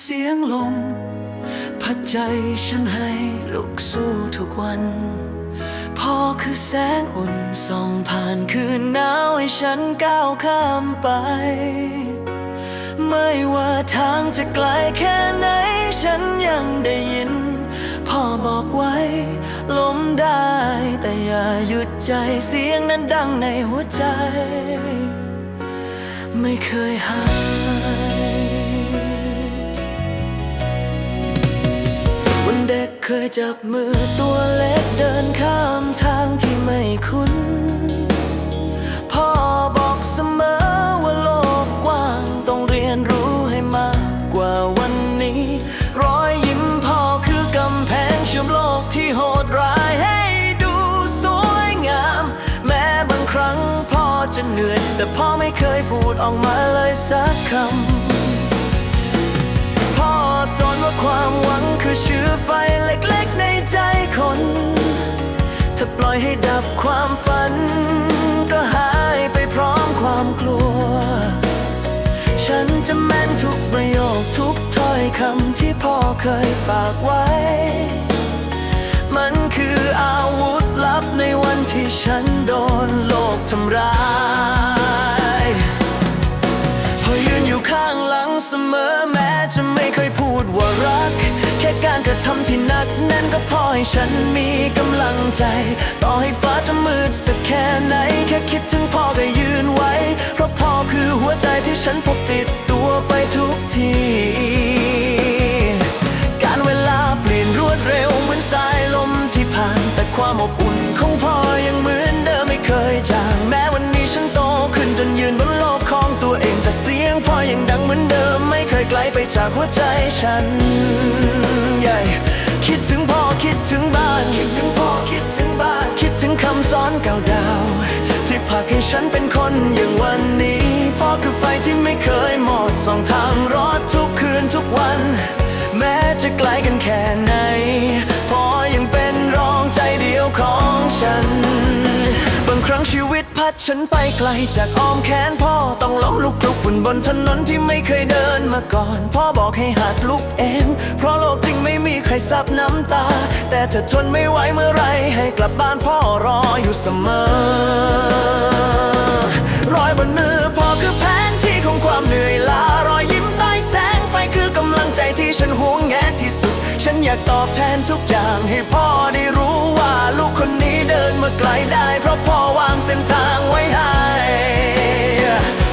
เสียงลม พัดใจฉันให้ลุกสู้ทุกวัน พ่อคือแสงอุ่นส่องผ่านคืนหนาวให้ฉันก้าวข้ามไป ไม่ว่าทางจะไกลแค่ไหน ฉันยังได้ยิน พ่อบอกไว้ ล้มได้ แต่อย่าหยุดใจเสียงนั้นดังในหัวใจ ไม่เคยหาย เคยจับมือตัวเล็กเดินข้ามทางที่ไม่คุ้น พ่อบอกเสมอว่าโลกกว้างต้องเรียนรู้ให้มากกว่าวันนี้ รอยยิ้มพ่อคือกำแพงเชื่อมโลกที่โหดร้ายให้ดูสวยงาม แม้บางครั้งพ่อจะเหนื่อย แต่พ่อไม่เคยพูดออกมาเลยสักคำ ความหวังคือเชื้อไฟเล็กๆในใจคน ถ้าปล่อยให้ดับความฝัน ก็หายไปพร้อมความกลัว ฉันจะแม่นทุกประโยคทุกถ้อยคำที่พ่อเคยฝากไว้ มันคืออาวุธลับในวันที่ฉันโดนโลกทำร้าย การกระทำที่หนักแน่นก็พอให้ฉันมีกำลังใจ ต่อให้ฟ้าจะมืดสักแค่ไหน แค่คิดถึงพ่อก็ยืนไว้ เพราะพ่อคือหัวใจที่ฉันพกติดตัวไปทุกที การเวลาเปลี่ยนรวดเร็วเหมือนสายลมที่ผ่าน แต่ความอบอุ่นของพ่อยังเหมือนเดิมไม่เคยจาง แม้วันนี้ฉันโตขึ้นจนยืนบนโลกของตัวเอง แต่เสียงพ่อยังดังเหมือนเดิม ไกลไปจากหัวใจฉันใหญ่คิดถึงพ่อคิดถึงบ้าน คิดถึงพ่อคิดถึงบ้าน คิดถึงคำสอนเก่าดาว ที่ผลักให้ฉันเป็นคนอย่างวันนี้ พ่อคือไฟที่ไม่เคยหมดสองทางรถทุกคืนทุกวัน แม้จะไกลกันแค่ไหนพ่อยังเป็นรองใจเดียวของฉัน ชีวิตพัดฉันไปไกลจากอ้อมแขนพ่อต้องล้มลุกคลุกฝุ่นบนถนนที่ไม่เคยเดินมาก่อน พ่อบอกให้หัดลุกเอง เพราะโลกจริงไม่มีใครซับน้ำตา แต่ถ้าทนไม่ไหวเมื่อไรให้กลับบ้านพ่อรออยู่เสมอ รอยบนมือพ่อคือแผนที่ของความเหนื่อยล้ารอยยิ้มใต้แสงไฟคือกำลังใจที่ฉันหวงแงนที่สุด ฉันอยากตอบแทนทุกอย่างให้พ่อได้รู้ว่าลูกคนนี้เดินมาไกลได้ เพราะพ่อวางเส้นทางไว้ให้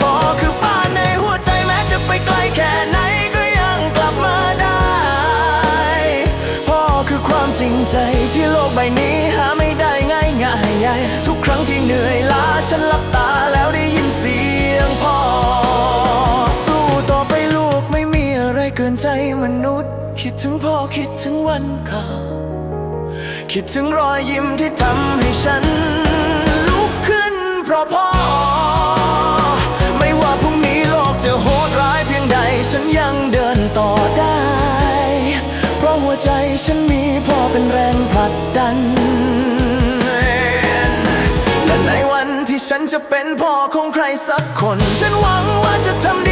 พ่อคือป้านในหัวใจแม้จะไปไกลแค่ไหน ถึงพ่อคิดถึงวันเก่าคิดถึงรอยยิ้มที่ทำให้ฉัน ลุกขึ้นเพราะพ่อ ไม่ว่าพรุ่งนี้โลกจะโหดร้ายเพียงใด ฉันยังเดินต่อได้ เพราะหัวใจฉันมีพ่อเป็นแรงผลักดันและในวันที่ฉันจะเป็นพ่อของใครสักคน ฉันหวังว่าจะทำด้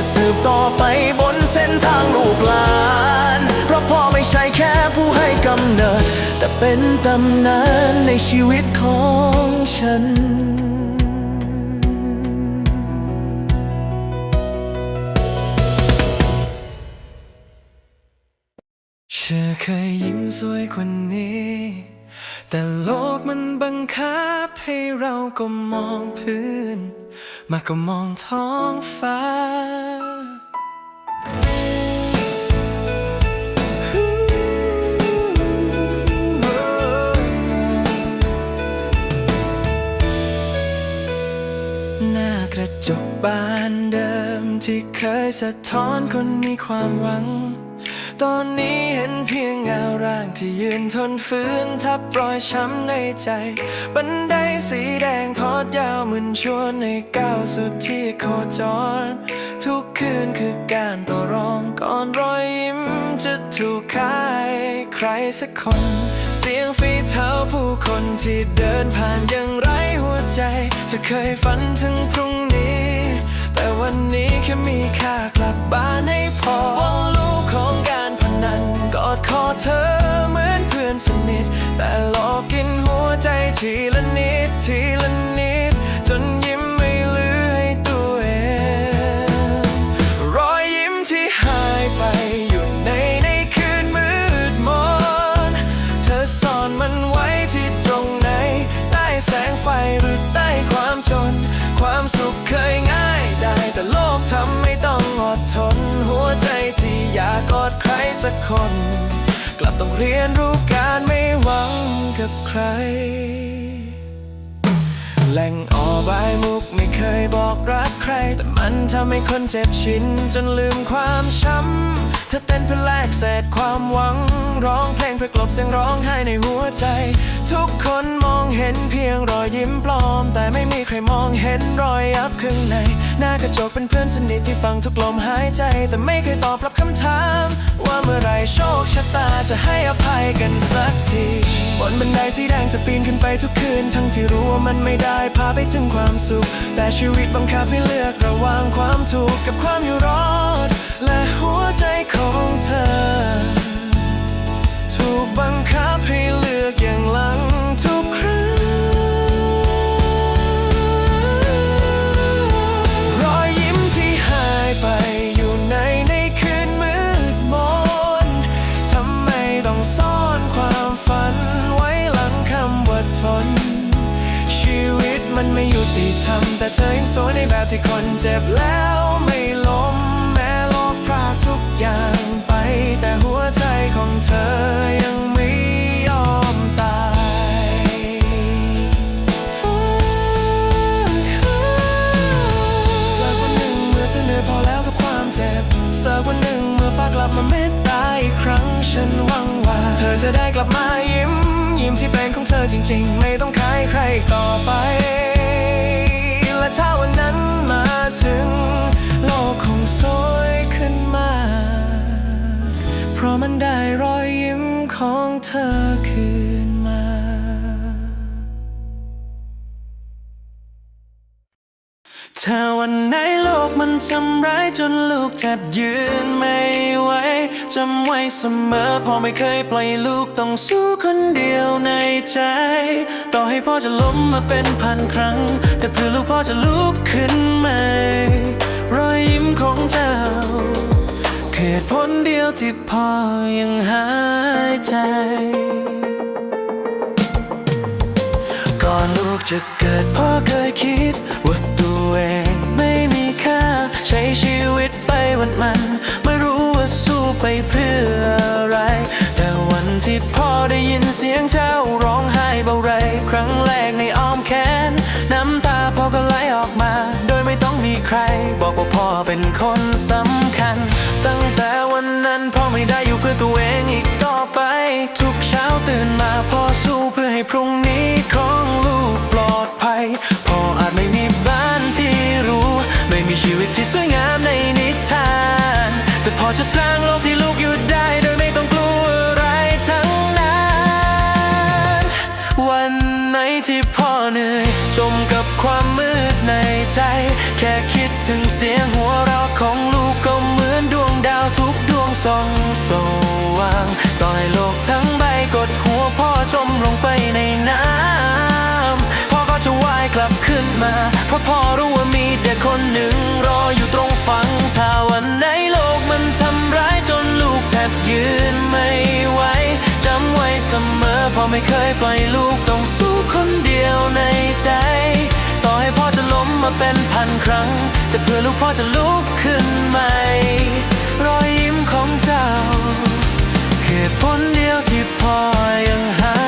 จะสืบต่อไปบนเส้นทางลูกหลาน เพราะพ่อไม่ใช่แค่ผู้ให้กำเนิด แต่เป็นตำนานในชีวิตของฉันเธอเคยยิ้มสวยกว่านี้ แต่โลกมันบังคับให้เราก็มองพื้น มาก็มองท้องฟ้าหน้ากระจกบานเดิมที่เคยสะท้อนคนมีความหวัง ตอนนี้เห็นเพียงเงาร่างที่ยืนทนฟื้นทับรอยช้ำในใจ บันไดสีแดงทอดยาวเหมือนชวนให้ก้าวสู่ที่โคจร ทุกคืนคือการต่อรองก่อนรอยยิ้มจะถูกขายใครสักคน เสียงฝีเท้าผู้คนที่เดินผ่านยังไร้หัวใจจะเคยฝันถึงพรุ่งนี้ แต่วันนี้แค่มีค่ากลับบ้านให้พอ อดคอเธอเหมือนเพื่อนสนิท แต่หลอกกินหัวใจทีละนิดทีละนิด สักคน กลับต้องเรียนรู้การไม่หวังกับใคร แหล่งออบายมุกไม่เคยบอกรักใคร แต่มันทำให้คนเจ็บชินจนลืมความช้ำ เธอเต้นเพื่อแลกเศษความหวัง ร้องเพลงเพื่อกลบเสียงร้องไห้ในหัวใจ ทุกคนมองเห็นเพียงรอยยิ้มปลอม แต่ไม่มีใครมองเห็นรอยยับข้างใน หน้ากระจกเป็นเพื่อนสนิทที่ฟังทุกลมหายใจ แต่ไม่เคยตอบรับคำถาม ว่าเมื่อไรโชคชะตาจะให้อภัยกันสักที บนบันไดสีแดงจะปีนขึ้นไปทุกคืน ทั้งที่รู้ว่ามันไม่ได้พาไปถึงความสุข แต่ชีวิตบังคับให้เลือกระหว่างความถูกกับความอยู่รอด ของเธอ ถูกบังคับให้เลือกอย่างหลังทุกครั้งรอยยิ้มที่หายไปอยู่ในในคืนมืดมนทำไมต้องซ่อนความฝันไว้หลังคำว่าทน ชีวิตมันไม่ยุติธรรมแต่เธอยังสวยในแบบที่คนเจ็บแล้วไม่ล้ม อย่างไป แต่หัวใจของเธอยังไม่ยอมตายสักวันหนึ่งเมื่อเธอเหนื่อยพอแล้วกับความเจ็บสักวันหนึ่งเมื่อฟ้ากลับมาเมตตาอีกครั้งฉันหวังว่า เธอจะได้กลับมายิ้ม ยิ้มที่เป็นของเธอจริง ๆ ไม่ต้องขายใครต่อไปและถ้าวันนั้นมาถึงโลก ได้รอยยิ้มของเธอคืนมาถ้าวันไหนโลกมันทำร้ายจนลูกแทบยืนไม่ไหวจำไว้เสมอพ่อไม่เคยปล่อยลูกต้องสู้คนเดียวในใจ ต่อให้พ่อจะล้มมาเป็นพันครั้ง แต่เพื่อลูกพ่อจะลุกขึ้นใหม่รอยยิ้มของเจ้าคือ เหตุผลเดียวที่พ่อยังหายใจ ก่อนลูกจะเกิดพ่อเคยคิด ว่าตัวเองไม่มีค่า ใช้ชีวิตไปวันมัน ไม่รู้ว่าสู้ไปเพื่ออะไร แต่วันที่พ่อได้ยินเสียงเจ้าร้องไห้เบาไร ครั้งแรกในอ้อมแขน ใคร บอกว่าพ่อเป็นคนสำคัญ ตั้งแต่วันนั้นพ่อไม่ได้อยู่เพื่อตัวเองอีกต่อไป ทุกเช้าตื่นมาพ่อสู้เพื่อให้พรุ่งนี้ของลูกปลอดภัย พ่ออาจไม่มีบ้านที่รู้ ไม่มีชีวิตที่สวยงามในนิท ส่องสว่างต่อให้โลกทั้งใบกดหัวพ่อจมลงไปในน้ำ พ่อก็จะว่ายกลับขึ้นมา เพราะพ่อรู้ว่ามีเด็กคนหนึ่งรออยู่ตรงฝั่งถ้าวันไหนโลกมันทำร้ายจนลูกแทบยืนไม่ไหวจำไว้เสมอพ่อไม่เคยปล่อยลูกต้องสู้คนเดียวในใจ ต่อให้พ่อจะล้มมาเป็นพันครั้ง แต่เพื่อลูกพ่อจะลุกขึ้นใหม่รอยยิ้ม ของเจ้าคือเหตุผลเดียวที่พอยังหา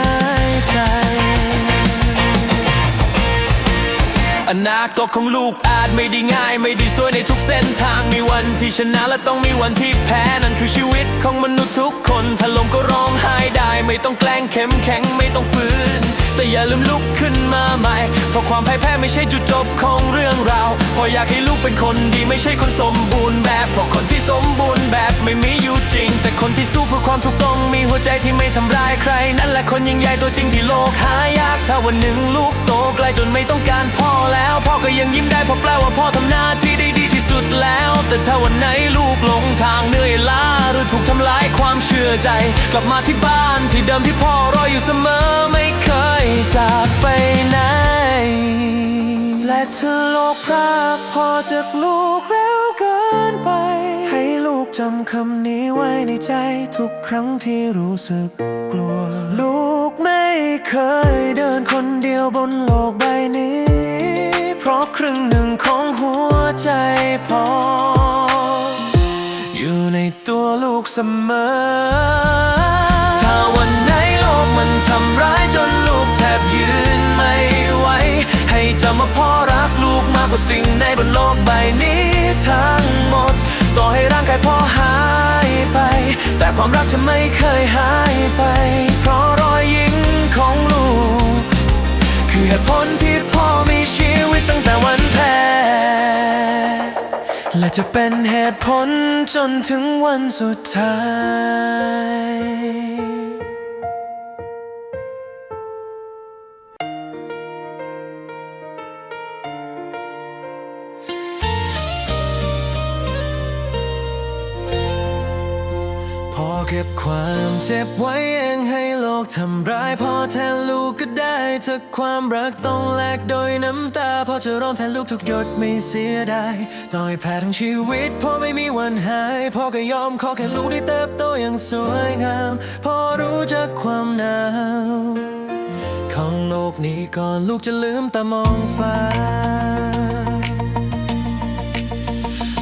ยใจ อนาคตของลูกอาจไม่ได้ง่าย ไม่ได้สวยในทุกเส้นทางมีวันที่ชนะและต้องมีวันที่แพ้นั่นคือชีวิตของมนุษย์ทุกคนถ้าลมก็ร้องไห้ได้ ไม่ต้องแกล้งเข้มแข็งไม่ต้องฝืน แต่อย่าลืมลุกขึ้นมาใหม่ เพราะความพ่ายแพ้ไม่ใช่จุดจบของเรื่องราวเพราะอยากให้ลูกเป็นคนดีไม่ใช่คนสมบูรณ์แบบเพราะคนที่สมบูรณ์แบบไม่มีอยู่จริง แต่คนที่สู้เพื่อความถูกต้องมีหัวใจที่ไม่ทำร้ายใคร นั่นแหละคนยิ่งใหญ่ตัวจริงที่โลกหายากถ้าวันหนึ่งลูกโตไกลจนไม่ต้องการพ่อแล้ว พ่อก็ยังยิ้มได้เพราะแปลว่าพ่อทำหน้าที่ได้ดีที่สุดแล้ว แต่ถ้าวันไหนลูกหลงทางเหนื่อยล้าหรือถูกทำลายความเชื่อใจ กลับมาที่บ้านที่เดิมที่พ่อรออยู่เสมอไม่เค ยจากไปไหน และเธอโลกพรากพอจากลูกเร็วเกินไป ให้ลูกจำคำนี้ไว้ในใจทุกครั้งที่รู้สึกกลัว ลูกไม่เคยเดินคนเดียวบนโลกใบนี้ เพราะครึ่งหนึ่งของหัวใจพอ อยู่ในตัวลูกเสมอ พ่อรักลูกมากกว่าสิ่งในบนโลกใบนี้ทั้งหมด ต่อให้ร่างกายพ่อหายไป แต่ความรักจะไม่เคยหายไป เพราะรอยยิ้มของลูก คือเหตุผลที่พ่อมีชีวิตตั้งแต่วันแพ้และจะเป็นเหตุผลจนถึงวันสุดท้าย จ็บไว้เองให้โลกทำร้ายพ่อแทนลูกก็ได้ถ้าความรักต้องแลกโดยน้ำตาพ่อจะร้องแทนลูกทุกหยดไม่เสียดายต่อให้แพ้ทั้งชีวิตพ่อไม่มีวันหายพ่อก็ยอมขอแค่ลูกได้เติบโตอย่างสวยงามพ่อรู้จักความหนาวของโลกนี้ก่อนลูกจะลืมตามองฟ้า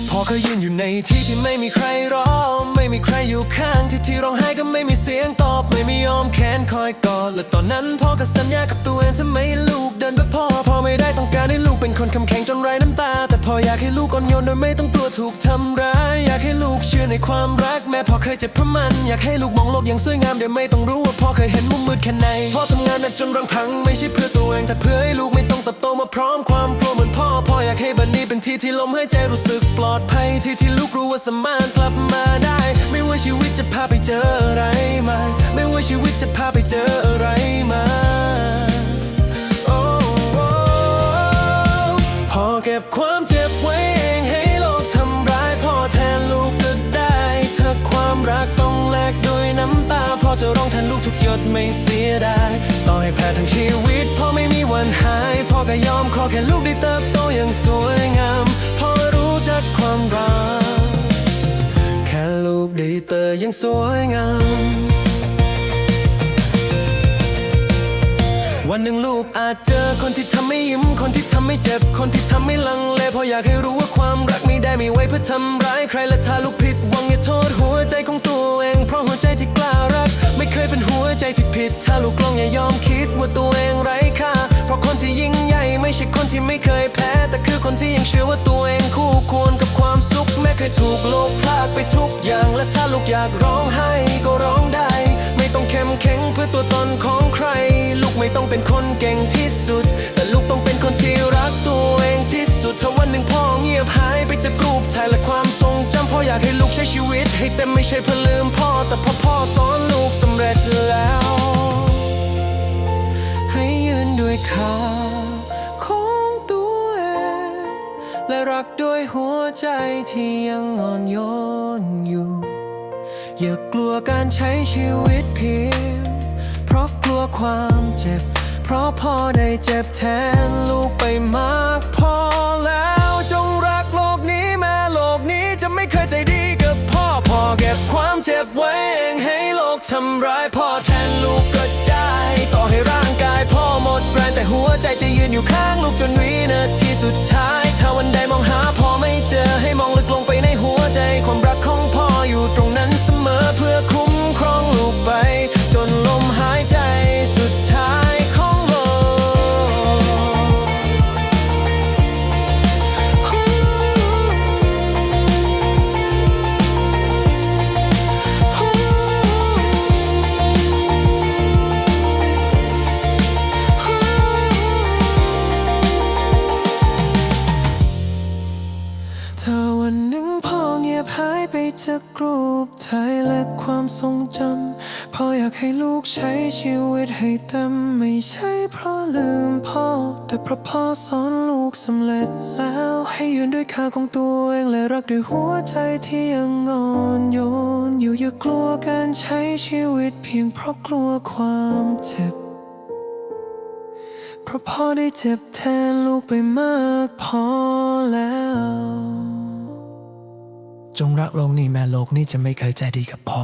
พ่อเคยยืนอยู่ในที่ที่ไม่มีใครร้อง ม่มีใครอยู่ข้างที่ที่ร้องไห้ก็ไม่มีเสียงตอบ ไม่มียอมแค้นคอยกอดและตอนนั้นพ่อก็สัญญากับตัวเองจะไม่ลูกเดินแบบพ่อพ่อไม่ได้ต้องการให้ลูกเป็นคนคำแข็งจนไร้น้ำตา แต่พ่ออยากให้ลูกอ่อนโยนโดยไม่ต้องกลัวถูกทำร้ายอยากให้ลูกเชื่อในความรักแม้พ่อเคยเจ็บเพราะมัน อยากให้ลูกมองโลกอย่างสวยงามโดยไม่ต้องรู้ว่าพ่อเคยเห็นมุมมืดแค่ไหนพ่อทำงานหนักจนรังพังไม่ใช่เพื่อตัวเองแต่เพื่อให้ลูกไม่ต้องเติบโตมาพร้อมความกลัว พ่อพ่ออยากให้บันนี้เป็นที่ที่ลมหายใจรู้สึกปลอดภัยที่ที่ลูกรู้ว่าสามารถกลับมาได้ ไม่ว่าชีวิตจะพาไปเจออะไรมา ไม่ว่าชีวิตจะพาไปเจออะไรมาโอ้โอ้พอเก็บความเจ็บไว้ ความรักต้องแลกด้วยน้ำตาพ่อจะร้องแทนลูกทุกหยดไม่เสียดายต่อให้แพ้ทั้งชีวิตพ่อไม่มีวันหายพ่อก็ยอมขอแค่ลูกได้เติบโตอย่างสวยงามพ่อรู้จักความรัก แค่ลูกได้เติบยังสวยงาม วันหนึ่งลูกอาจเจอคนที่ทำให้ยิ้ม คนที่ทำให้เจ็บ คนที่ทำให้ลังเลเพราะอยากให้รู้ว่าความรักไม่ได้มีไว้เพื่อทำร้ายใครและถ้าลูกผิดหวังอย่าโทษหัวใจของตัวเอง เพราะหัวใจที่กล้ารัก ไม่เคยเป็นหัวใจที่ผิด ถ้าลูกลองอย่ายอมคิดว่าตัวเองไร้ค่า เพราะคนที่ยิ่งใหญ่ไม่ใช่คนที่ไม่เคยแพ้ แต่คือคนที่ยังเชื่อว่าตัวเองคู่ควรกับความสุขแม้เคยถูกโลกพลาดไปทุกอย่าง และถ้าลูกอยากร้องไห้ก็ร้องได้ ไม่ต้องเข้มแข็งเพื่อตัวตนของใคร ลูกไม่ต้องเป็นคนเก่งที่สุด แต่ลูกต้องเป็นคนที่รักตัวเองที่สุดถ้าวันหนึ่งพ่อเงียบหายไปจากกรูปถ่ายและความทรงจำพ่ออยากให้ลูกใช้ชีวิต ให้เต็มไม่ใช่เพื่อลืมพ่อแต่พอพ่อสอนลูกสำเร็จแล้วให้ ด้วยขาของตัวเองและรักด้วยหัวใจที่ยังอ่อนโยนอยู่ อย่ากลัวการใช้ชีวิตเพียง เพราะกลัวความเจ็บ เพราะพ่อได้เจ็บแทนลูกไปมากพอแล้วจงรักโลกนี้แม้โลกนี้จะไม่เคยใจดีกับพ่อพ่อเก็บความเจ็บไว้เองให้โลกทำร้ายพ่อแทนลูก แต่หัวใจจะยืนอยู่ข้างลูกจนวินาทีสุดท้าย ถ้าวันใดมองหาพ่อไม่เจอให้มองลึกลงไปในหัวใจ ความรักของพ่ออยู่ตรงนั้นเสมอเพื่อคุ้มครองลูกไป จนลมหายใจ จะกรูปไทรงจำพ่ออยากให้ลูกใช้ชีวิตให้เต็มไม่ใช่เพราะลืมพ่อ แต่เพราะพ่อสอนลูกสำเร็จแล้ว ให้ยืนด้วยค่าของตัวเองและรักด้วยหัวใจที่ยังอ่อนโยน อยู่อย่ากลัวการใช้ชีวิตเพียงเพราะกลัวความเจ็บเพราะพ่อได้เจ็บแทนลูกไปมากพอแล้ว จงรักโลกนี้แม้โลกนี้จะไม่เคยใจดีกับพ่อ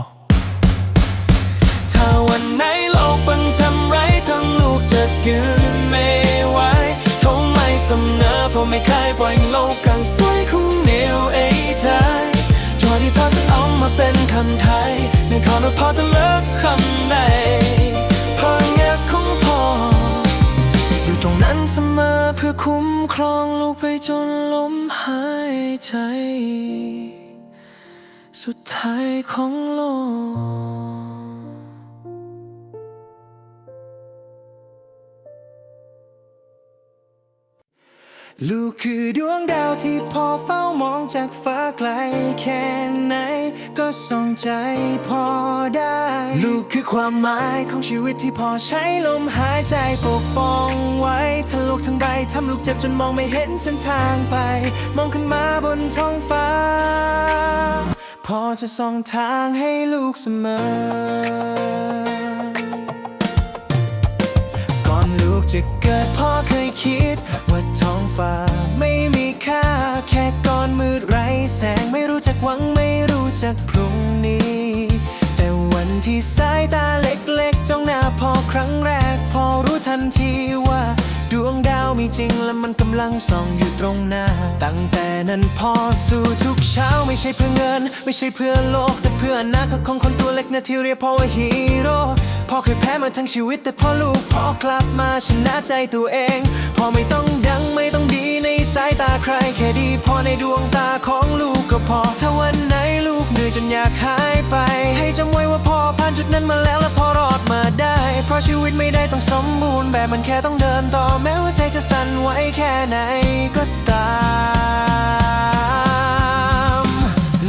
ถ้าวันไหนโลกบังทำไรทั้งลูกจะยืนไม่ไหวทงไม่สำเนาเพราะไม่เคยปล่อยโลกกันสวยของเนียวเอ้ใจจอที่ทอดจะเอามาเป็นคำไทยในขอว่าพ่อจะเลิกคำใดเพราะแง่ของพ่อ อยู่ตรงนั้นเสมอเพื่อคุ้มครองลูกไปจนลมหายใจ สุดท้ายของโลกลูกคือดวงดาวที่พอเฝ้ามองจากฟ้าไกลแค่ไหน ก็ส่องใจพอได้ ลูกคือความหมายของชีวิตที่พอใช้ลมหายใจปกป้องไว้ทั้งโลกทั้งใบทำลูกเจ็บจนมองไม่เห็นเส้นทางไป มองขึ้นมาบนท้องฟ้า พอจะส่องทางให้ลูกเสมอ ก่อนลูกจะเกิดพ่อเคยคิด ว่าท้องฟ้าไม่มีค่า แค่ก้อนมืดไร้แสงไม่รู้จักหวังไม่รู้จักพรุ่งนี้ มีจริงและมันกำลังส่องอยู่ตรงหน้า ตั้งแต่นั้นพอสู่ทุกเช้าไม่ใช่เพื่อเงิน ไม่ใช่เพื่อโลก แต่เพื่ออนาคตของคนตัวเล็กนะที่เรียกพ่อว่าฮีโร่พ่อเคยแพ้มาทั้งชีวิตแต่พ่อลูกพ่อกลับมาชนะใจตัวเองพ่อไม่ต้องดังไม่ ในสายตาใครแค่ดีพอในดวงตาของลูกก็พอ ถ้าวันไหนลูกเหนื่อยจนอยากหายไป ให้จำไว้ว่าพ่อผ่านจุดนั้นมาแล้วและพ่อรอดมาได้ เพราะชีวิตไม่ได้ต้องสมบูรณ์แบบมันแค่ต้องเดินต่อแม้ว่าใจจะสั่นไหวแค่ไหนก็ตาม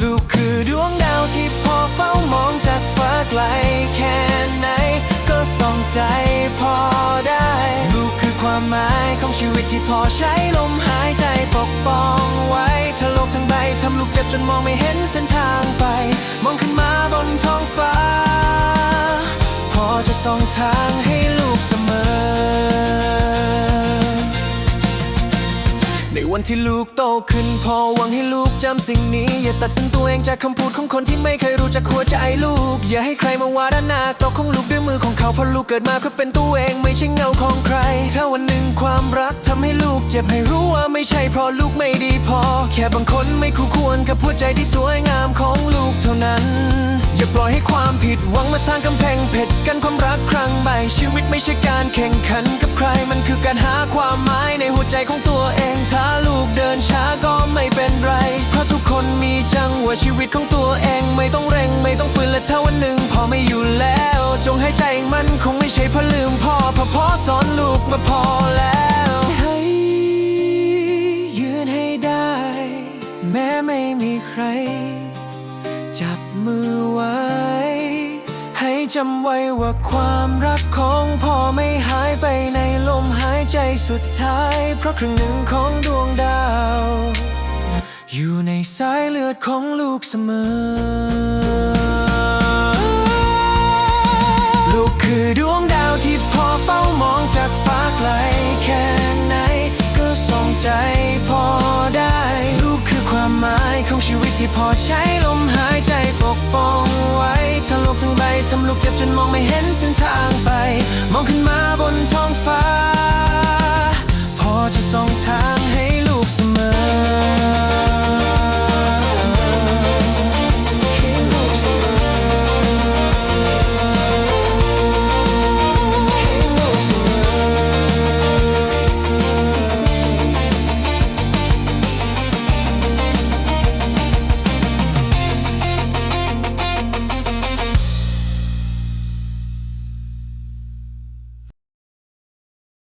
ลูกคือดวงดาวที่พอเฝ้ามองจากฟ้าไกลแค่ไหนก็ส่องใจพอ ความหมายของชีวิตที่พอใช้ลมหายใจปกป้องไว้ถ้าโลกทั้งใบทำลูกเจ็บจนมองไม่เห็นเส้นทางไป มองขึ้นมาบนท้องฟ้า พอจะส่องทางให้ลูกเสมอ ในวันที่ลูกโตขึ้นพอหวังให้ลูกจำสิ่งนี้ อย่าตัดสินตัวเองจากคำพูดของคนที่ไม่เคยรู้จักหัวใจลูก อย่าให้ใครมาว่าด้านหน้าตัวของลูกด้วยมือของเขาเพราะลูกเกิดมาเพื่อเป็นตัวเองไม่ใช่เงาของใคร ถ้าวันหนึ่งความรักทำให้ลูกเจ็บให้รู้ว่าไม่ใช่เพราะลูกไม่ดีพอ แค่บางคนไม่คู่ควรกับหัวใจที่สวยงามของลูกเท่านั้น อย่าปล่อยให้ความผิดหวังมาสร้างกำแพงเพชรกันความรักครั้งใหม่ชีวิตไม่ใช่การแข่งขันกับใครมันคือการหาความหมายในหัวใจของตัวเองถ้าลูกเดินช้าก็ไม่เป็นไร เพราะทุกคนมีจังหวะชีวิตของตัวเองไม่ต้องเร่งไม่ต้องฝืนและถ้าวันหนึ่งพอไม่อยู่แล้ว จงให้ใจมันคงไม่ใช่เพราะลืมพ่อเพราะพ่อสอนลูกมาพอแล้ว จำไว้ว่าความรักของพ่อไม่หายไปในลมหายใจสุดท้าย เพราะครึ่งหนึ่งของดวงดาว อยู่ในสายเลือดของลูกเสมอ ลูกคือดวงดาวที่พ่อเฝ้ามองจากฟ้าไกลแค่ไหน ก็ส่องใจพอได้ ลูกคือความหมายของชีวิตที่พอใช้ลมหายใจ